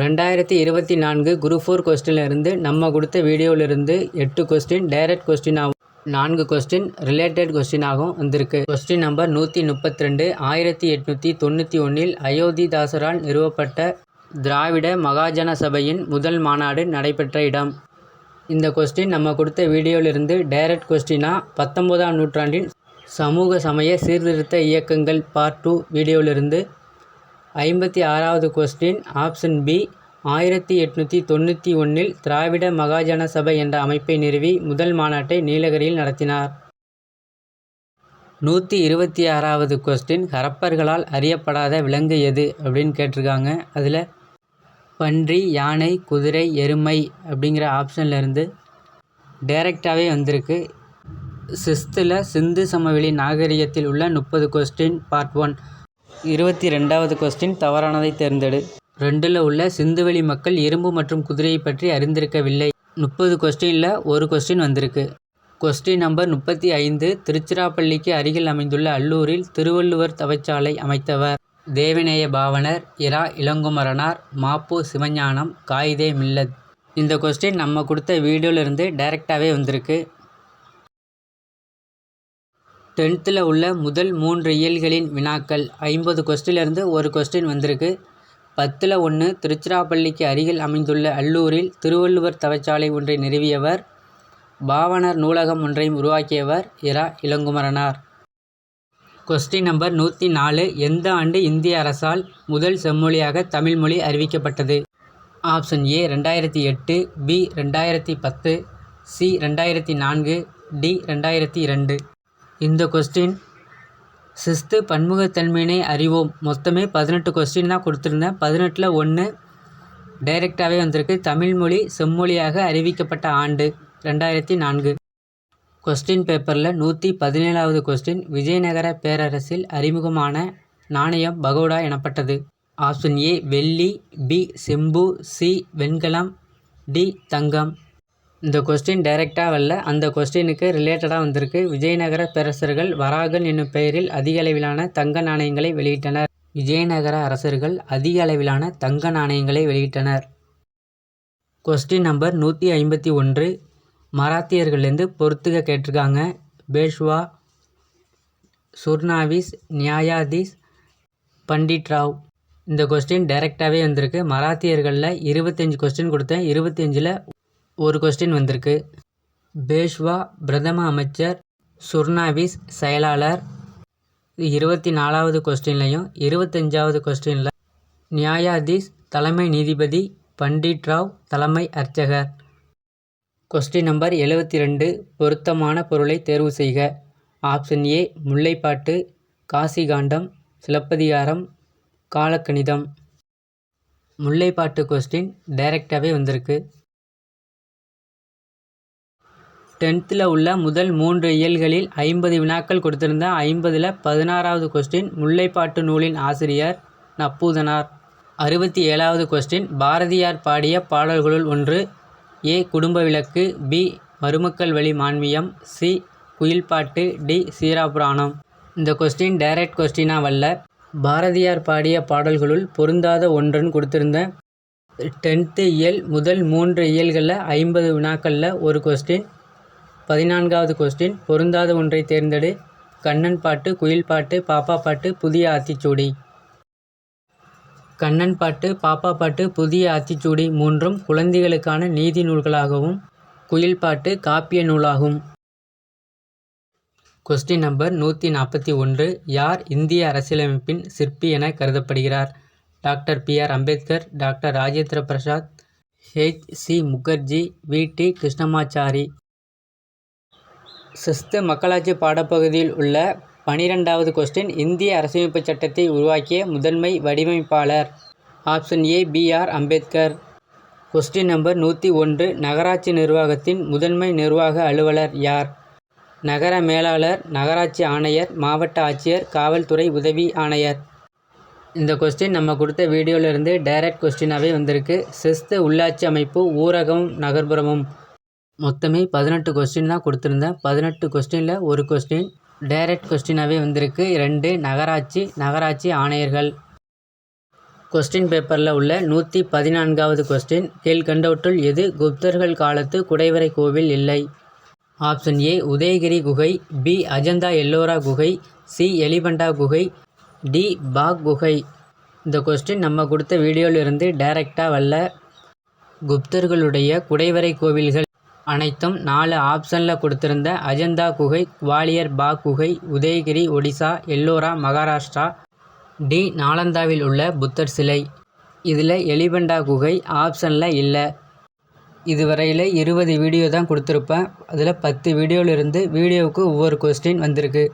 ரெண்டாயிரத்தி இருபத்தி நான்கு குரூப் ஃபோர் கொஸ்டின்லேருந்து நம்ம கொடுத்த வீடியோவிலிருந்து எட்டு கொஸ்டின் டைரக்ட் கொஸ்டினாகவும் நான்கு கொஸ்டின் ரிலேட்டட் கொஸ்டினாகவும் வந்திருக்கு. கொஸ்டின் நம்பர் நூற்றி முப்பத்தி ரெண்டு ஆயிரத்தி எட்நூற்றி தொண்ணூற்றி ஒன்றில் அயோத்திதாசரால் நிறுவப்பட்ட திராவிட மகாஜன சபையின் முதல் மாநாடு நடைபெற்ற இடம். இந்த கொஸ்டின் நம்ம கொடுத்த வீடியோவிலிருந்து டைரக்ட் கொஸ்டினாக பத்தொம்போதாம் நூற்றாண்டின் சமூக சமய சீர்திருத்த இயக்கங்கள் பார்ட் டூ வீடியோவிலிருந்து ஐம்பத்தி ஆறாவது கொஸ்டின் ஆப்ஷன் பி ஆயிரத்தி எட்நூற்றி தொண்ணூற்றி ஒன்றில் திராவிட மகாஜன சபை என்ற அமைப்பை நிறுவி முதல் மாநாட்டை நீலகிரியில் நடத்தினார். நூற்றி இருபத்தி ஆறாவது கொஸ்டின் ஹரப்பர்களால் அறியப்படாத விலங்கு எது? அப்படின்னு கேட்டிருக்காங்க. அதில் பன்றி யானை குதிரை எருமை அப்படிங்கிற ஆப்ஷனில் இருந்து டைரெக்டாகவே வந்திருக்கு. சிஸ்தில் சிந்து சமவெளி நாகரிகத்தில் உள்ள முப்பது கொஸ்டின் பார்ட் ஒன் இருபத்தி ரெண்டாவது கொஸ்டின் தவறானதை தேர்ந்தெடு. ரெண்டில் உள்ள சிந்துவெளி மக்கள் இரும்பு மற்றும் குதிரையை பற்றி அறிந்திருக்கவில்லை. முப்பது கொஸ்டினில் ஒரு கொஸ்டின் வந்திருக்கு. கொஸ்டின் நம்பர் முப்பத்தி ஐந்து திருச்சிராப்பள்ளிக்கு அருகில் அமைந்துள்ள அல்லூரில் திருவள்ளுவர் தவச்சாலை அமைத்தவர் தேவநேய பாவனர் இரா இளங்குமரனார் மாப்பு சிவஞானம் காயிதே மில்லத். இந்த கொஸ்டின் நம்ம கொடுத்த வீடியோவிலிருந்து டைரெக்டாகவே வந்திருக்கு. டென்த்தில் உள்ள முதல் மூன்று இயல்களின் வினாக்கள். ஐம்பது கொஸ்டின்லேருந்து ஒரு கொஸ்டின் வந்திருக்கு. பத்தில் ஒன்று திருச்சிராப்பள்ளிக்கு அருகில் அமைந்துள்ள அல்லூரில் திருவள்ளுவர் தவச்சாலை ஒன்றை நிறுவியவர். பாவனர் நூலகம் ஒன்றையும் உருவாக்கியவர் இரா. இளங்குமரனார். கொஸ்டின் நம்பர் நூற்றி நாலு எந்த ஆண்டு இந்திய அரசால் முதல் செம்மொழியாக தமிழ்மொழி அறிவிக்கப்பட்டது? ஆப்ஷன் ஏ ரெண்டாயிரத்தி எட்டு பி ரெண்டாயிரத்தி பத்து சி ரெண்டாயிரத்தி நான்கு டி ரெண்டாயிரத்தி இரண்டு. இந்த கொஸ்டின் சிஸ்து பன்முகத்தன்மையினை அறிவோம். மொத்தமே பதினெட்டு கொஸ்டின் தான் கொடுத்துருந்தேன். பதினெட்டில் ஒன்று டைரெக்டாகவே வந்திருக்கு. தமிழ்மொழி செம்மொழியாக அறிவிக்கப்பட்ட ஆண்டு ரெண்டாயிரத்தி நான்கு. கொஸ்டின் பேப்பரில் நூற்றி பதினேழாவது கொஸ்டின் விஜயநகர பேரரசில் அறிமுகமான நாணயம் பகோடா எனப்பட்டது. ஆப்ஷன் ஏ வெள்ளி பி செம்பு சி வெண்கலம் டி தங்கம். இந்த கொஸ்டின் டைரெக்டாக வரல. அந்த கொஸ்டினுக்கு ரிலேட்டடாக வந்திருக்கு. விஜயநகர பேரரசர்கள் வராகன் என்னும் பெயரில் அதிக அளவிலான தங்க நாணயங்களை வெளியிட்டனர். விஜயநகர அரசர்கள் அதிக அளவிலான தங்க நாணயங்களை வெளியிட்டனர். கொஸ்டின் நம்பர் நூற்றி ஐம்பத்தி ஒன்று. மராத்தியர்கள்லேருந்து பொறுத்துக கேட்டிருக்காங்க. பேஷ்வா சுர்னாவிஸ் நியாயாதீஸ் பண்டிட் ராவ் இந்த கொஸ்டின் டைரெக்டாகவே வந்திருக்கு. மராத்தியர்களில் இருபத்தஞ்சி கொஸ்டின் கொடுத்தேன். இருபத்தஞ்சில் ஒரு கொஸ்டின் வந்திருக்கு. பேஷ்வா பிரதம அமைச்சர் சுர்னாவிஸ் செயலாளர். இருபத்தி நாலாவது கொஸ்டின்லையும் இருபத்தஞ்சாவது கொஸ்டினில் நியாயாதீஸ் தலைமை நீதிபதி பண்டிட் ராவ் தலைமை அர்ச்சகர். கொஸ்டின் நம்பர் எழுபத்தி ரெண்டு பொருத்தமான பொருளை தேர்வு செய்க. Option A Mullaippattu Kasikandam Silappatikaram Kalakkanitham. Mullaippattu question டைரெக்டாகவே வந்திருக்கு. டென்த்தில் உள்ள முதல் மூன்று இயல்களில் ஐம்பது வினாக்கள் கொடுத்திருந்த ஐம்பதில் பதினாறாவது கொஸ்டின் முல்லைப்பாட்டு நூலின் ஆசிரியர் நப்பூதனார். அறுபத்தி ஏழாவது கொஸ்டின் பாரதியார் பாடிய பாடல்களுள் ஒன்று ஏ குடும்ப விளக்கு B Marumakkal Vazhi Manmiyam C Kuyilpattu D Seerapuranam. இந்த கொஸ்டின் டைரக்ட் கொஸ்டினாக வல்ல பாரதியார் பாடிய பாடல்களுள் பொருந்தாத ஒன்றுன்னு கொடுத்திருந்த டென்த்து இயல் முதல் மூன்று இயல்களில் ஐம்பது வினாக்களில் ஒரு கொஸ்டின் பதினான்காவது கொஸ்டின் பொருந்தாத ஒன்றை தேர்ந்தெடு. கண்ணன் பாட்டு குயில் பாட்டு பாப்பா பாட்டு புதிய ஆத்திச்சூடி. கண்ணன் பாட்டு பாப்பா பாட்டு புதிய ஆத்திச்சூடி மூன்றும் குழந்தைகளுக்கான நீதி நூல்களாகவும் குயில் பாட்டு காப்பிய நூலாகும். கொஸ்டின் நம்பர் நூற்றி நாற்பத்தி ஒன்று. யார் இந்திய அரசியலமைப்பின் சிற்பி என கருதப்படுகிறார்? Doctor B R Ambedkar doctor Rajendra Prasad H C Mukherjee V T Krishnamachari. சிஸ்து மக்களாட்சி பாடப்பகுதியில் உள்ள பனிரெண்டாவது கொஸ்டின் இந்திய அரசமைப்பு சட்டத்தை உருவாக்கிய முதன்மை வடிவமைப்பாளர். Option A B R Ambedkar. Question number நூற்றி ஒன்று நகராட்சி நிர்வாகத்தின் முதன்மை நிர்வாக அலுவலர் யார்? நகர மேலாளர் நகராட்சி ஆணையர் மாவட்ட ஆட்சியர் காவல்துறை உதவி ஆணையர். இந்த கொஸ்டின் நம்ம கொடுத்த வீடியோவிலேருந்து டைரக்ட் கொஸ்டினாகவே வந்திருக்கு. சிஸ்து உள்ளாட்சி அமைப்பு ஊரகமும் நகர்ப்புறமும் மொத்தமே பதினெட்டு கொஸ்டின் தான் கொடுத்துருந்தேன். பதினெட்டு கொஸ்டினில் ஒரு கொஸ்டின் டைரக்ட் கொஸ்டினாகவே வந்திருக்கு. ரெண்டு நகராட்சி நகராட்சி ஆணையர்கள். கொஸ்டின் பேப்பரில் உள்ள நூற்றி பதினான்காவது கொஸ்டின் கீழ்கண்டவற்றுள் எது குப்தர்கள் காலத்து குடைவரை கோவில் இல்லை? ஆப்ஷன் ஏ உதயகிரி குகை. பி அஜந்தா எல்லோரா குகை. சி எலிபண்டா குகை. டி பாக் குகை. இந்த கொஸ்டின் நம்ம கொடுத்த வீடியோவிலிருந்து டைரெக்டாக வரல குப்தர்களுடைய குடைவரை கோவில்கள் அனைத்தும் நாலு ஆப்ஷனில் கொடுத்துருந்த அஜந்தா குகை குவாலியர் பாக் குகை உதயகிரி ஒடிசா எல்லோரா மகாராஷ்டிரா டி நாலந்தாவில் உள்ள புத்தர் சிலை. இதில் எலிபண்டா குகை ஆப்ஷனில் இல்லை. இதுவரையில் இருபது வீடியோ தான் கொடுத்துருப்பேன். அதில் பத்து வீடியோவிலிருந்து வீடியோவுக்கு ஒவ்வொரு கொஸ்டின் வந்திருக்கு.